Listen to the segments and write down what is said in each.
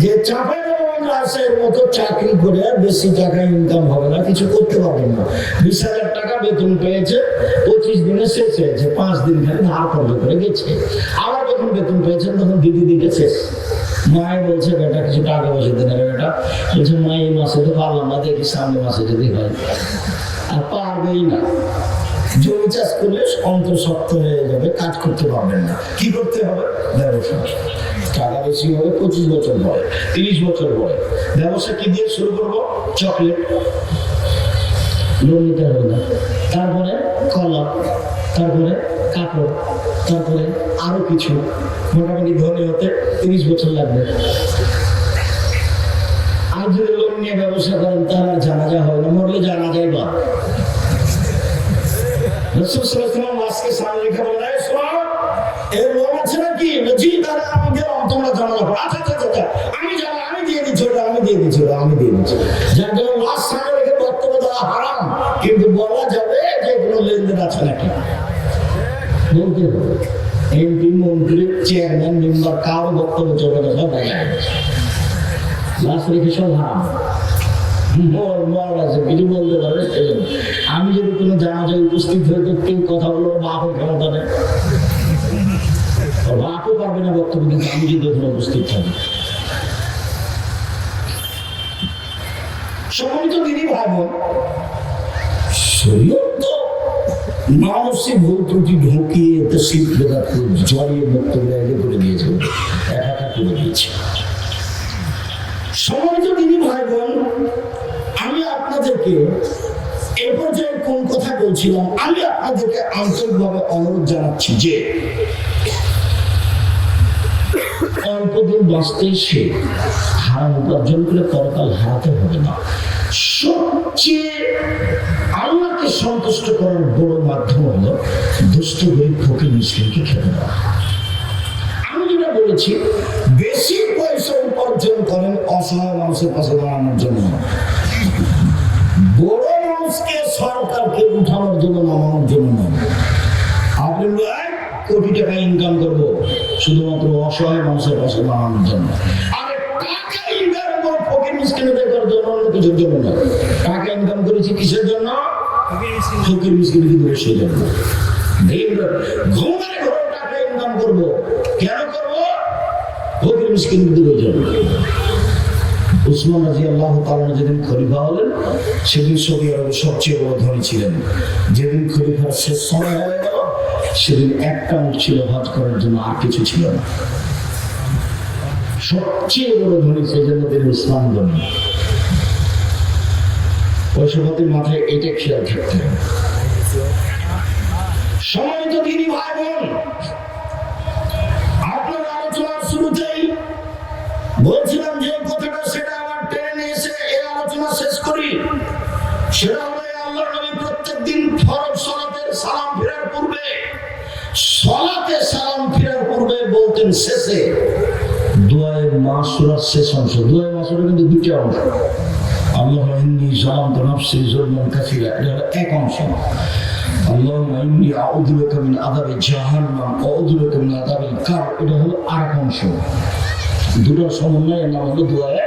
যে চাপের রাজের মতো চাকরি করে আর বেশি টাকা ইনকাম হবে না, কিছু করতে পারবেন না। বিশ হাজার টাকা বেতন পেয়েছে, পঁচিশ দিনে শেষ হয়েছে, পাঁচ দিন খালি ধার কর্জ করে গেছে। আবার যখন বেতন পেয়েছেন, তখন দিদি দিকে শেষ। মায়ে বলছে, বেটা, কিছু টাকা পয়সা দেন বেটা। বলছে, মা, এই মাসে তো পারলাম না, দেখি সামনে মাসে যদি হয়। আর পারবেই না। জমি চাষ করলে অন্তঃসত্ত্ব হয়ে যাবে, কাজ করতে পারবেন না। কি করতে হবে? ব্যবসা। টাকা বেশি হবে, পঁচিশ বছর পরে, তিরিশ বছর পরে। ব্যবসা কি দিয়ে শুরু করব? চকলেট। লোন নিতে হবে না। তারপরে কলা, তারপরে কাপড়, তারপরে আরও কিছু। মোটামুটি ধনী হতে তিরিশ বছর লাগবে। আর যদি লোন নিয়ে ব্যবসা করেন তাহলে জানা যা হয় না, মরলে জানা যায় বা রসুল সাল্লাল্লাহু আজকে সামনে রেখে বলে "এই শোনো, এর লোন আছে আচ্ছা আচ্ছা আচ্ছা আমি জানি দিয়ে দিচ্ছি ওটা আমি দিয়ে দিচ্ছি ওটা আমি দিয়ে দিচ্ছি। যার বক্তব্য দেওয়া কিন্তু বলা যাবে যে লেনদেন আছে নাকি? বলতে হবে এমপি মন্ত্রী চেয়ারম্যান কারও বক্তব্য চলবে না সব মর মর আছে, কিছু বলতে পারবে আমি যদি কোনো জানাজায় উপস্থিত হয়ে তো কথা বলব বাপের ক্ষমতা পারবে না বক্তব্য, কিন্তু উপস্থিত থাকি। সম্মানিত দিদি ভাই বোন শরীয়ত তো মানুষের ভুল ত্রুটি ঢুকিয়ে এতে শীত বেদাত জড়িয়ে আগে করে দিয়েছে, একাকার করে দিয়েছে। সম্মানিত দিদি ভাই বোন আপনাদেরকে এ পর্যায়ে কোন কথা বলছিলাম? আমি আপনাদেরকে আন্তরিকভাবে অনুরোধ জানাচ্ছি যে বাঁচতে উপার্জন করে হারাতে হবে না। সবচেয়ে আল্লাহকে সন্তুষ্ট করার বড় মাধ্যম হলো দুষ্ট গরিব ফকির মিসকিনকে খেতে দেওয়া। আমি যেটা বলেছি, বেশি পয়সা উপার্জন করেন অসহায় মানুষের পাশে দাঁড়ানোর জন্য। মানুষকে সরকারকে উঠানোর জন্য নামানোর জন্য নয় আপনি "এক কোটি টাকা ইনকাম করব শুধুমাত্র অসহায় মানুষের পাশে দাঁড়ানোর জন্য। আরে টাকা ইনকাম করব ফকির মিসকিনে দেখার জন্য অন্য কিছুর জন্য না। টাকা ইনকাম করেছি কিসের জন্য? ফকির মিসকিনে। কিন্তু সেই জন্য। দিন রাত ঘুমের ঘরে টাকা ইনকাম করব। কেন করব? ফকির মিসকিন দিনের জন্য। উসমান রাজি আল্লাহ তালন যেদিন খলিফা হলেন, সেদিন সৌদি আরবে সবচেয়ে বড় ধনী ছিলেন। যেদিন খলিফার শেষ সময় হয়ে গেল, সেদিন একটা উঠ ছিল হজ করার জন্য, আর কিছু ছিল না। সবচেয়ে বড় ধনী সেই জন্য তিনি উসমান ধনী। পয়সাপাতির মাথায় এটা খেয়াল থাকতে হবে। সম্মানিত দিদি ভাই বোন আপনার আলোচনার শুরুতেই বলছিলাম সেটা হলো এই আল্লাহ নবী প্রত্যেক দিন ফরজ সলাতের সালাম ফেরার পূর্বে সলাতে সালাম ফেরার পূর্বে বলতেন শেষে দুয়ায় মাসুরার শেষ অংশ দুয়ায় মাসুরা কিন্তু দুইটা অংশ আল্লাহ ইন্নি সালাম তো নফসি জুলমান কাসিরা এটা হলো এক অংশ اللهم إني أعوذ بك من عذاب جهنم وأعوذ بك من عذاب القبر এটা হলো আরেক অংশ দুটোর সমন্বয়ে নাম হলো দুয়ায়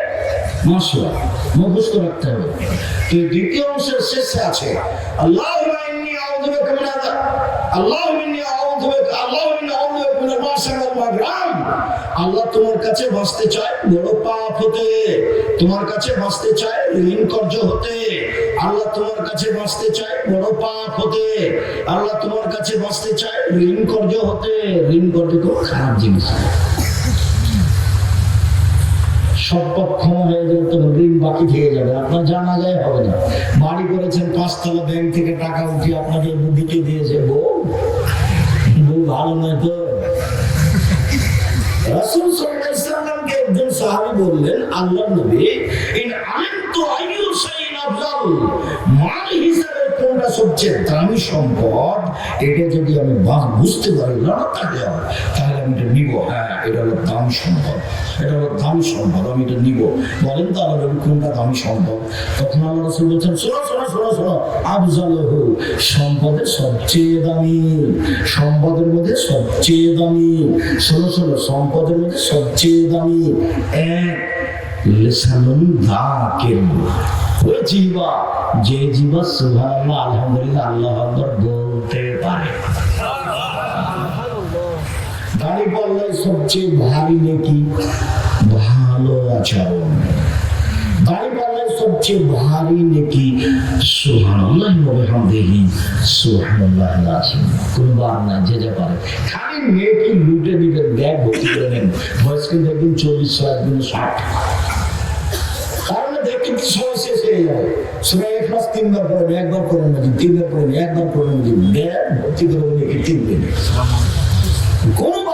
মাসুরা মুখস্থ রাখতে হবে। তো দ্বিতীয় অংশের শেষে আছে, আল্লাহ আল্লাহ আল্লাহ তোমার কাছে বাঁচতে চায় বড় পাপ হতে। তোমার কাছে বাঁচতে চায় ঋণ কর্য হতে। আল্লাহ তোমার কাছে বাঁচতে চায় বড় পাপ হতে। আল্লাহ তোমার কাছে বাঁচতে চায় ঋণ কর্য হতে। ঋণ কর্য খারাপ জিনিস সব হয়ে ঋণ বাকি থেকে যাবে। আপনার জানা যায় হবে না। বাড়ি করেছেন, পাঁচতলা ব্যাংক থেকে টাকা আপনাকে দিয়েছে, বউ। বউ ভালো নয় তো? সাল্লাল্লাহু একজন সাহাবী বললেন, আল্লাহর নবী, ইন আইয়ু শাইইন আফজাল মাল হিসাবে কোনটা সবচেয়ে দামি সম্পদ? এটা যদি আমি বুঝতে পারি না তাহলে আমি এটা নিব হ্যাঁ এটা হলো দামি সম্পদ, এটা হলো দামি সম্পদ, আমি এটা নিব। বলেন তো আল্লাহ নবী কোনটা দামি সম্পদ? তখন আল্লাহ রসুল বলছেন, শোনো শোনো শোনো শোনো আফজাল সম্পদের সবচেয়ে দামি, সম্পদের মধ্যে সবচেয়ে দামি, শোনো শোনো, সম্পদের মধ্যে সবচেয়ে দামি এক লিসানুন দাকির ওই জিবা যে জিবা আলহামদুলিল্লাহ আল্লাহ বলতে পারে। দাড়ি পাল্লায় সবচেয়ে ভারী নাকি ভালো আচরণ। দাড়ি পাল্লায় সবচেয়ে ভারী নাকি সুবহানাল্লাহ ওয়া বিহামদিহি সুবহানাল্লাহ আযীম কোনবার না, যে যা পারে। খালি নেকি লুটে দিবেন ব্যাগ ভর্তি করে নেন। বয়স্কে দেখবেন চল্লিশ ষাট। কারণ দেখতে সময় কোনো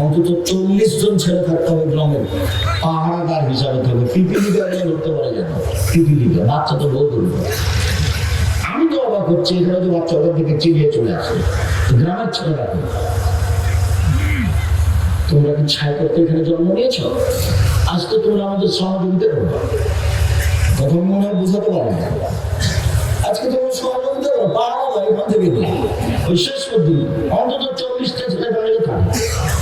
অন্তত চল্লিশ জন ছেলে থাকতে হবে গ্রামের পাহারাদার হিসাবে থাকবে পিপিলি গাড়ি ধরতে পারে যেন পিপিলি বাচ্চা তো বহু ধরবে আমি তো অবাক হচ্ছি, এখানে যে বাচ্চা ওদের দিকে চিলিয়ে চলে আসে। গ্রামের ছেলেরা তো তোমরা কি ছাই করতে এখানে জন্ম নিয়েছ? আজ তো তোমরা আমাদের সহযোগিতা করবে তখন মনে হয় বুঝাতে পারবে না। আজকে তোমরা সহযোগিতা করো পাহাড়া ভাই এখান থেকে ওই শেষ পর্যন্ত অন্তত চল্লিশটা ছেলে দাঁড়িয়ে থাকে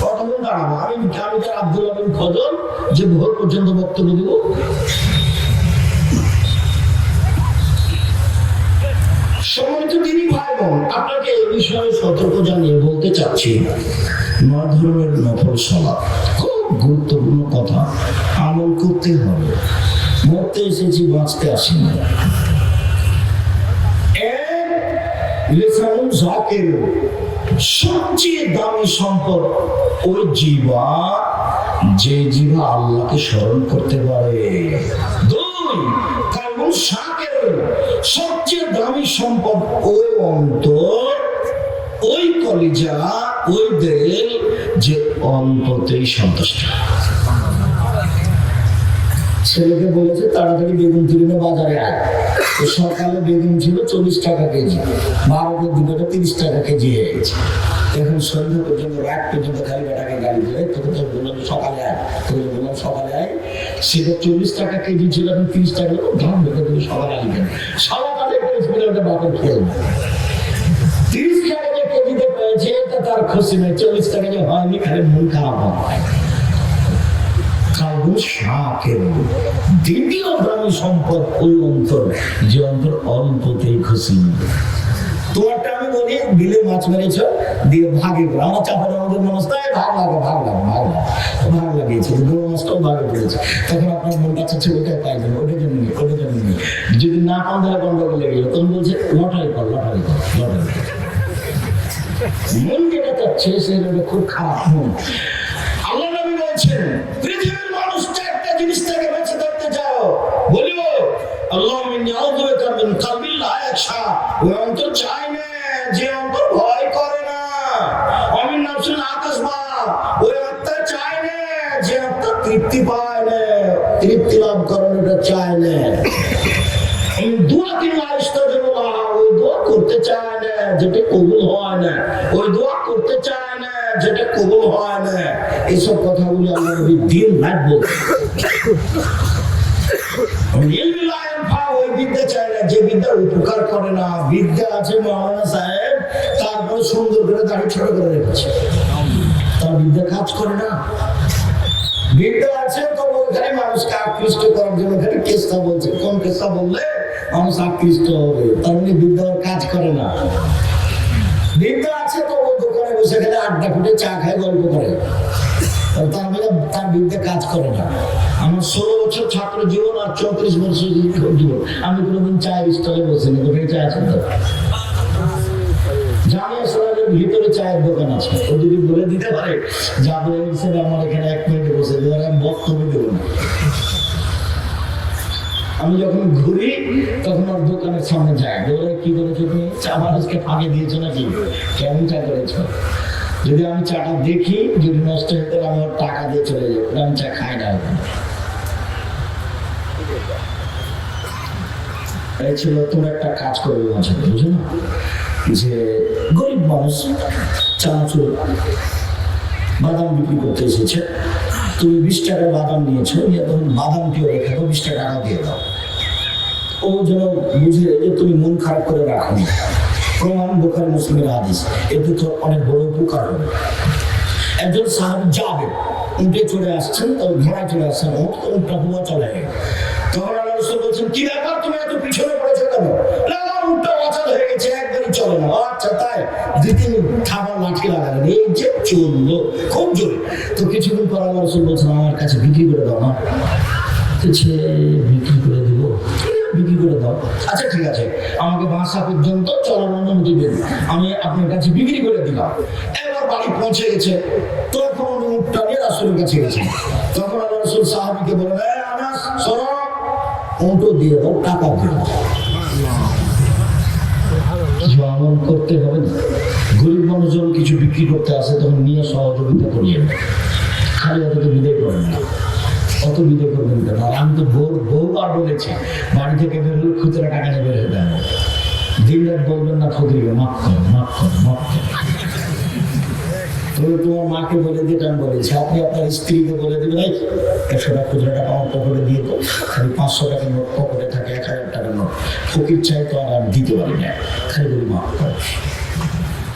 কতক্ষণ দাঁড়াবো আমি আমি আব্দুল আলম ফজল যে ভোর পর্যন্ত বক্তব্য দিব। সম্মানিত দিনী ভাই আপনাকে এই বিষয়ে সতর্ক জানিয়ে বলতে চাচ্ছি নয় ধরনের নফল সলা খুব গুরুত্বপূর্ণ কথা। আমল করতে হবে। মরতে এসেছি বাঁচতে আসিনি। এক, সবচেয়ে দামি সম্পদ ওই জীবা যে জীবা আল্লাহকে স্মরণ করতে পারে। দুই, কারণ শাকের সবচেয়ে দামি সম্পদ ওই অন্তর, ওই কলিজা, ওই দেল যে অন্ততেই সন্তুষ্ট। ছেলেকে বলেছে, তাড়াতাড়ি বেগুন তুলে বাজারে আয়। তো সকালে বেগুন ছিল চল্লিশ টাকা কেজি, বারোটার দুটোটা তিরিশ টাকা কেজি হয়ে গেছে। এখন সন্ধ্যা পর্যন্ত, রাত পর্যন্ত খালি বেটাকে গাড়ি দিলে তোকে তো বললাম সকালে আয়, তোকে বললাম সকালে আয়। সেটা চল্লিশ টাকা কেজি ছিল, এখন তিরিশ টাকা ধান বেঁধে তুমি সকালে আসবেন সকালে করে ওটা বাপের খেয়ে। তিরিশ টাকা যে কেজিতে পেয়েছে তার খুশি নেই, চল্লিশ টাকা যে হয়নি, খালি মন খারাপ হয়। দ্বিতীয় প্রাণী সম্পদ ওই অন্তর, যে অন্তর অল্পতেই খুশি। তোমারটা আমি বলি বিলে মাছ মেরেছ, দিয়ে ভাগে আমার চাপাটা আমাদের মানুষ তাই ভাগ লাগে ভাগ লাগে ভাগ লাগে, ভাগ লাগিয়েছে। গরু মাছটাও ভাগে পড়েছে তখন আপনার মনটা চাচ্ছে ওটাই পাই যাবে ওটার জন্য ওটার জন্য যদি না পান, তাহলে গন্ডগোল লেগে গেল। তখন বলছে, লটারি কর লটারি কর লটারি কর। মন যেটা চাচ্ছে সেটা খুব খারাপ মন। আল্লাহ মিন কলবিল লা ইয়াখশা ওই অন্তর চায় না, যে অন্তর ভয় করে না। অমিন নাফসিল আকাশবা ওই আত্মা চায় না, যে তৃপ্তি পায় না। তৃপ্তি লাভ করানোটা চায় না। এই দোয়া ওই দোয়া করতে চায় না, যেটা কবুল হয় না। ওই দোয়া করতে চায় না, যেটা কবুল হয় না। এইসব কথাগুলি আল্লাহ নবী দিন রাত বিদ্যা চায় না, যে বিদ্যা উপকার করে না, বিদ্যা আছে মৌলানা সাহেব তারপরে সুন্দর করে দাড়ি ছোট করে রেখেছে। তার বিদ্যা কাজ করে না। বিদ্যা আছে তো ওখানে মানুষকে আকৃষ্ট করার জন্য ওখানে কেসটা বলছে। কোন কেসটা বললে? মানুষ আকৃষ্ট হবে। তার মানে বিদ্যা কাজ করে না। বিদ্যা আছে তো ওই দোকানে বসে গেলে আড্ডা ফুটে চা খায়, গল্প করে। তার তার বিদ্যা কাজ করে না। আমার ষোলো বছর ছাত্র জীবন আর চৌত্রিশ বছর জীবন। আমি কোনোদিন চায়ের স্টলে বসিনি আছে তো? ভিতরে চায়ের দোকান আছে। ও যদি বলে দিতে পারে আমার এখানে এক মিনিট বসে আমি বক্তব্য দেবো না। আমি যখন ঘুরি, তখন ওর দোকানের সামনে যাই বলে, কি করেছ তুমি? চা মানুষকে ফাঁকে দিয়েছ নাকি? কেমন চা করেছ? যদি আমি চাটা দেখি, যদি নষ্ট হয়ে গেলে আমি টাকা দিয়ে চলে যাব। আমি চা খাই না এই ছিল তুমি একটা কাজ করবে মাঝে বুঝো না? যে গরিব মানুষ চানাচুর বাদাম বিক্রি করতে এসেছে। তুমি বিশ টাকা বাদাম নিয়েছো, নিয়ে তখন বাদাম কেউ রেখে দাও, বিশ টাকা দিয়ে দাও। ও যেন বুঝে যে তুমি মন খারাপ করে রাখো প্রমাণ বোখারি মুসলিমের হাদিস। এতে তো অনেক বড় উপকার হবে। একজন সাহাবি যাবে উঠে চলে আসছেন তো ঘোড়ায় চলে আসছেন উঠটা চলে তখন আল্লাহ বলছেন, কি ব্যাপার? তুমি এত পিছনে পড়েছো কেন? চলে না। আচ্ছা দুই, তিন এই যে খুব জোরে। আমার কাছে বিক্রি করে দাও না বিক্রি করে বিক্রি করে দাও। আচ্ছা ঠিক আছে। আমাকে বাসা পর্যন্ত চলার অনুমতি দেন। আমি আপনার কাছে বিক্রি করে দিলাম। এবার বাড়ি পৌঁছে গেছে। তখন উনি উঠটা নিয়ে রাসুলের কাছে গেছে তখন আল্লাহ রসুল সাহাবিকে বলেন "এই আনাস, শোনো উঁটো দিয়ে দাও, টাকা দিয়ে দাও। কিছু আমল করতে হবে না। গরিব মানুষজন কিছু বিক্রি করতে আসে, তখন নিয়ে সহযোগিতা করিয়ে খালি ওদেরকে বিদায় করেন না। অত বিদায় করবেন কেন? আর আমি তো বউ বহুবার বলেছি, বাড়ি থেকে বের হলে খুচরা টাকা নিয়ে বের হতে হবে। দিন রাত বলবেন না, ফকিরকে মাফ করো মাফ করো মাফ করো। তুমি তোমার মাকে বলে দিতে, আমি বলেছি, আপনি আপনার স্ত্রীকে বলে দেবেন একশো টাকা খুচরা টাকা আমার পকেটে দিয়ে তো খালি পাঁচশো টাকার নোট পকেটে থাকে, এক হাজার টাকার নোট। ফকির চাই তো আর আমি দিতে পারি না। খালি বলি, মাফ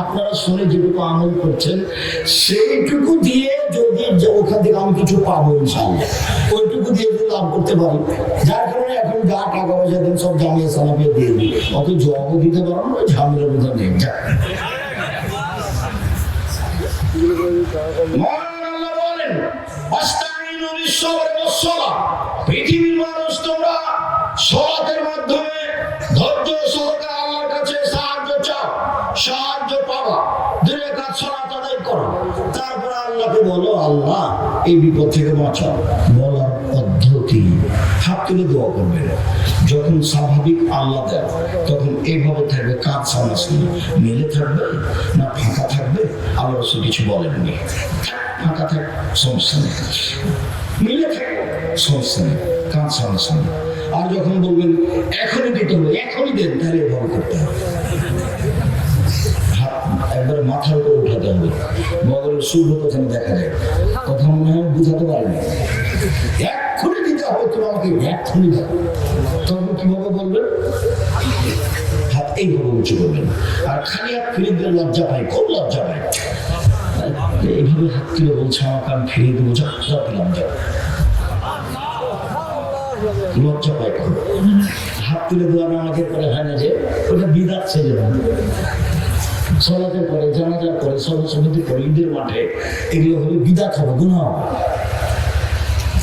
আপনারা শুনে যেটুকু আমল করছেন, সেইটুকু দিয়ে যদি ওখান থেকে আমি কিছু পাবো ওইটুকু দিয়ে যদি লাভ করতে পারি, যার কারণে এখন যা টাকা পয়সা দেন সব জামিয়া দিয়ে দিই অত জবাবও দিতে পারো না, ঝামেলার মধ্যে নেই। বলেন, "ওয়াস্তাঈনু পৃথিবীর কাছে সাহায্য চাও সাহায্য পাবা। দুই রাকাত সালাত করো। তারপরে আল্লাহকে বলো আল্লাহ এই বিপদ থেকে বাঁচাও। বলার পদ্ধতি। হাত তুলে দোয়া করবে যখন স্বাভাবিক আল্লাহ দেয়, তখন এইভাবে থাকবে কাজ সামনাসামনি মেলে থাকবে না ফাঁকা থাকবে? আল্লাহ রসুল কিছু বলেননি। ফাঁকা থাক, সমস্যা নেই। মিলে থাকবে সমস্যা নেই। কাজ সামনাসামনি আর যখন বলবেন, এখনই দিতে হবে, এখনই দেন, তাহলে এভাবে করতে হবে। একবারে মাথার উপরে উঠাতে হবে। বগলের সূর্য প্রথমে দেখা যায়। কথা মনে হয় বুঝাতে পারবে এক্ষুনি তুমি আমাকে দাও। তখন কীভাবে বলবেন? হাত এইভাবে উঁচু করবেন। আর খালি হাত ফিরে দিলে লজ্জা পাই খুব লজ্জা পাই এইভাবে হাত তুলে বলছে আমাকে আমি ফিরিয়ে দেবো, যা দিলাম লজ্জা পাই খুব। হাত তুলে দেওয়া আমাদের পরে হয় না যে, ওটা বিদাত ছেড়ে দেবো সলাতের পরে, জানাজার পরে সর্বসমিতি পরে ঈদের মাঠে এগুলো হলে বিদাত হবে গুণা হবে।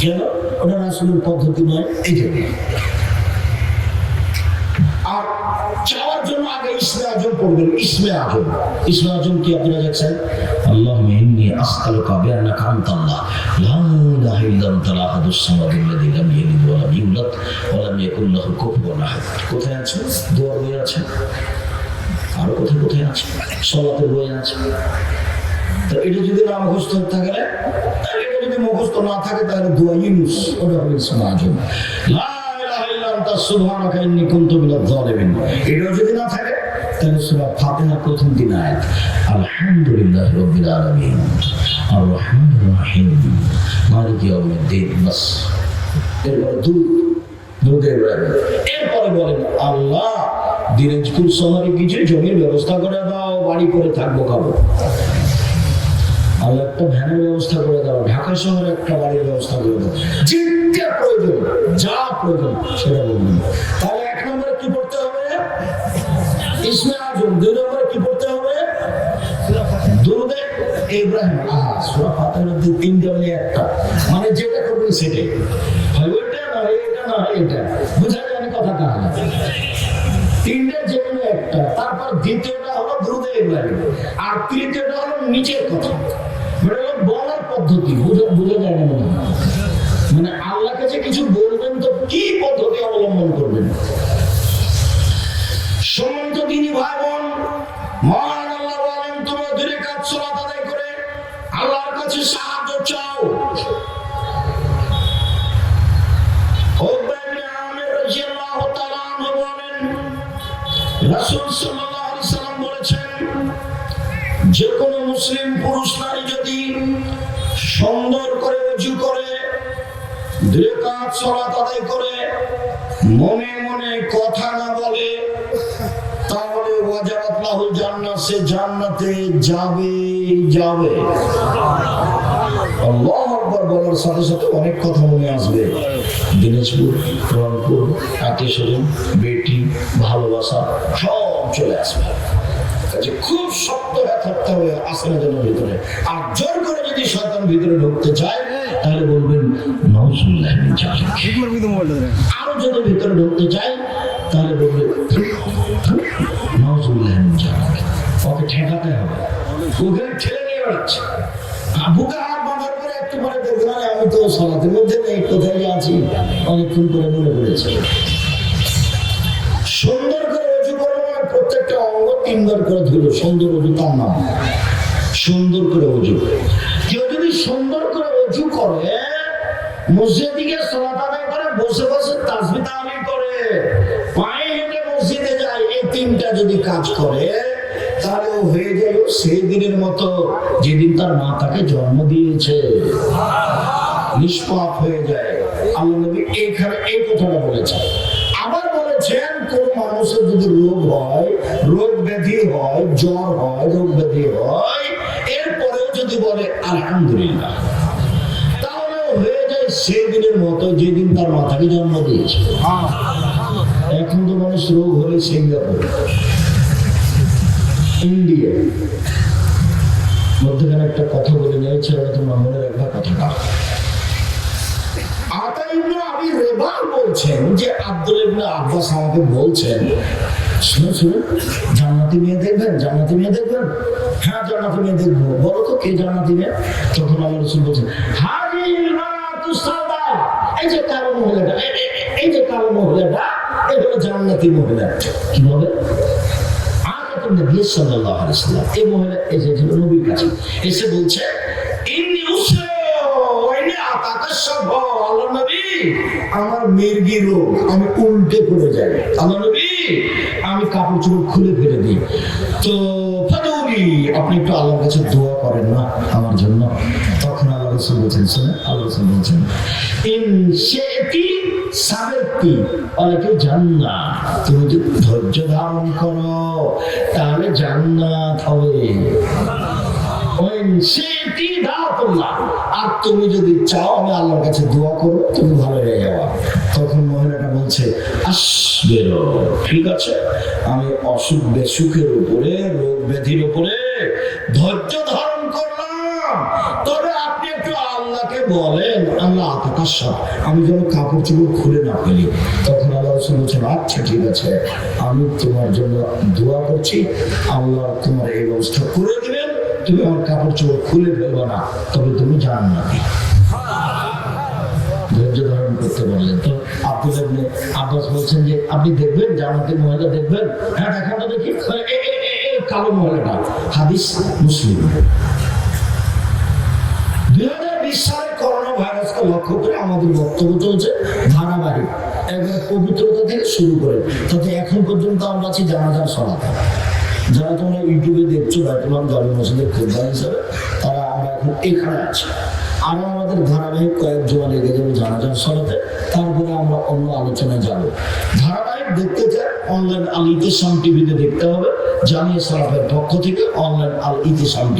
কেন? ওটা রাসুলের পদ্ধতি নয়। এই জন্য আর চাওয়ার জন্য আগে ইসমে আজম পড়বেন। ইসমে আজম। ইসমে আজম কি আপনারা দেখছেন? আল্লাহ ইন্নি আসআলুকা বিআন্নাকা আনতাল্লাহ। লা ইলাহা ইল্লা আনতা আহাদুস সামাদ আল্লাযী লাম ইয়ালিদ ওয়া লাম ইউলাদ ওয়া লাম কোথায় আছে? আর কোথায় কোথায় আছে? সলাতের বই আছে। তো এটা যদি না মুখস্থ থাকে, এটা যদি মুখস্থ না থাকে, তাহলে দোয়া ইউনুস। ওটা যদি না থাকে দুধ। এরপরে বলেন, আল্লাহ দিনাজপুর শহরে কিছু জমির ব্যবস্থা করে দাও, বাড়ি করে থাকব খাব আল্লাহ একটা ভ্যানের ব্যবস্থা করে দাও, ঢাকা শহরে একটা বাড়ির ব্যবস্থা করে দাও। যেটা প্রয়োজন, যা প্রয়োজন, সেটা বলবেন তাহলে এক নম্বরে কি করতে হবে? ইসমে দুই নম্বরে কি করতে হবে? দুরুদে ইব্রাহিম, আহা একটা। মানে যেটা করবেন সেটাই। হয় ওইটা না এটা না এটা বুঝা যায় কথা তাহলে তিনটে যে একটা। তারপর দ্বিতীয়টা হলো আর তৃতীয়টা হলো নিচের কথা। মানে হলো বলার পদ্ধতি, বুঝা বুঝা যায় না মনে মানে আল্লাহ কাছে কিছু বলবেন তো কি পদ্ধতি অবলম্বন করবেন? সম্মানিত তিনি ভাই বোন যে কোনো মুসলিম পুরুষ নারী যদি সুন্দর করে উঁচু করে করে, মনে মনে কথা না বলে, তাহলে জান্নাত, সে জান্নাতে যাবে যাবে। বলার সাথে সাথে অনেক কথা মনে আসবে। দিনাজপুর, রংপুর স্বজন বেটি, ভালোবাসা, সব চলে আসবে। কাজে খুব শক্ত হয়ে থাকতে হবে আসনের জন্য ভিতরে। আর জোর করে যদি শয়তান ভিতরে ঢুকতে চায় তাহলে বলবেন আরও যদি ভিতরে ঢুকতে চায় তাহলে বলবে ওকে ঠেকাতে হবে। ওখানে ঠেলে নিয়ে বেড়াচ্ছে। বুকে হাত বাঁধার পরে একটু পরে দেখলাম আমি তো সলাতের মধ্যে নেই কোথায় আছি? অনেকক্ষণ করে মনে পড়েছে। তিনবার করে ধুলো, সুন্দর অজু তার নাম। সুন্দর করে অজু কেউ যদি সুন্দর করে অজু করে মসজিদ দিকে সলাত আদায় করে, বসে বসে তাসবি করে। পায়ে হেঁটে মসজিদে যায়, এই তিনটা যদি কাজ করে, তাহলে ও হয়ে যায় সেই দিনের মতো যেদিন তার মা তাকে জন্ম দিয়েছে। নিষ্পাপ হয়ে যায়। আল্লাহ নবী এইখানে এই কথাটা কোন মানুষের যদি রোগ হয়, রোগ ব্যাধি হয়, জ্বর হয়, রোগ ব্যাধি হয়, এরপরেও যদি বলে, আলহামদুলিল্লাহ। তাহলে সেই দিনের মতো যেদিন তার মাথাকে জন্ম দিয়েছে। এখন তো মানুষ রোগ হলে সিঙ্গাপুর, ইন্ডিয়া। মধ্যখানে একটা কথা বলে নিয়েছিল তোমার মনে রাখবা কথাটা। ইবনে আবি বলছেন যে আব্দুল ইবনে আব্বাস আমাকে বলছেন শুনে শুনে জান্নাতি মেয়ে দেখবেন, জান্নাতি মেয়ে দেখবেন? হ্যাঁ জান্নাতি মেয়ে দেখব। বলো তো, কে জান্নাতি মেয়ে? তখন আল্লাহ রসুল বলছেন হাজিল মারাতু এই যে কালো মহিলাটা, এই যে কালো মহিলাটা এই হলো জান্নাতি মহিলা। কি বলে? এই মহিলা এসেছিল নবীর কাছে। এসে বলছে আমার মির্গি রোগ, আমি উল্টে পড়ে যাই। আল্লাহ নবী, আমি কাপড় চোপড় খুলে ফেলে দিই। তো আপনি একটু আল্লাহর কাছে দোয়া করেন না আমার জন্য? তখন আল্লাহ শুনে আল্লাহ ইন শেতি সাবেতি অনেকে তুমি যদি ধৈর্য ধারণ করো, তাহলে জান্নাত হবে। সেটি দাওয়াতুল্লাহ। আর তুমি যদি চাও, আমি আল্লাহর কাছে দোয়া করো তুমি ভালো হয়ে যাওয়া তখন মহিলাটা বলছে আসবের ঠিক আছে, আমি অসুখ বেসুখের উপরে, রোগ ব্যাধির উপরে ধৈর্য ধারণ করলাম। তবে আপনি একটু আল্লাহকে বলেন, আল্লাহ আকাশ আমি যেন কাপড় চোপড় খুলে না ফেলি। তখন আল্লাহ রসুল বলছেন আচ্ছা ঠিক আছে, আমি তোমার জন্য দোয়া করছি। আল্লাহ তোমার এই ব্যবস্থা করে দিবেন তুমি আমার কাপড় চোপড় খুলে ফেলব না, তবে তুমি জান না ধৈর্য ধারণ করতে পারলেন তো। আব্বাস বলছেন যে, আপনি দেখবেন মহিলা দেখবেন? হ্যাঁ দেখান তো দেখি। কালো মহিলাটা। হাদিস মুসলিম। ধারাবাহিক পবিত্রতা থেকে শুরু করে। তাতে এখন পর্যন্ত আমরা আছি জানাজার সলাতে যারা তোমরা ইউটিউবে দেখছ বর্তমান জামি মসজিদের খোদ্দার হিসাবে, তারা আমরা এখন এখানে আছি। আরও আমাদের ধারাবাহিক কয়েক জোয়া লেগে যাবে জানাজার সরাতে তারপরে আমরা অন্য আলোচনায় যাব। ধারাবাহিক দেখতে চাই অনলাইন আল ইতিসাম টিভিতে দেখতে হবে জানিয়ে সরাফের পক্ষ থেকে অনলাইন আল ইতিসাম টিভি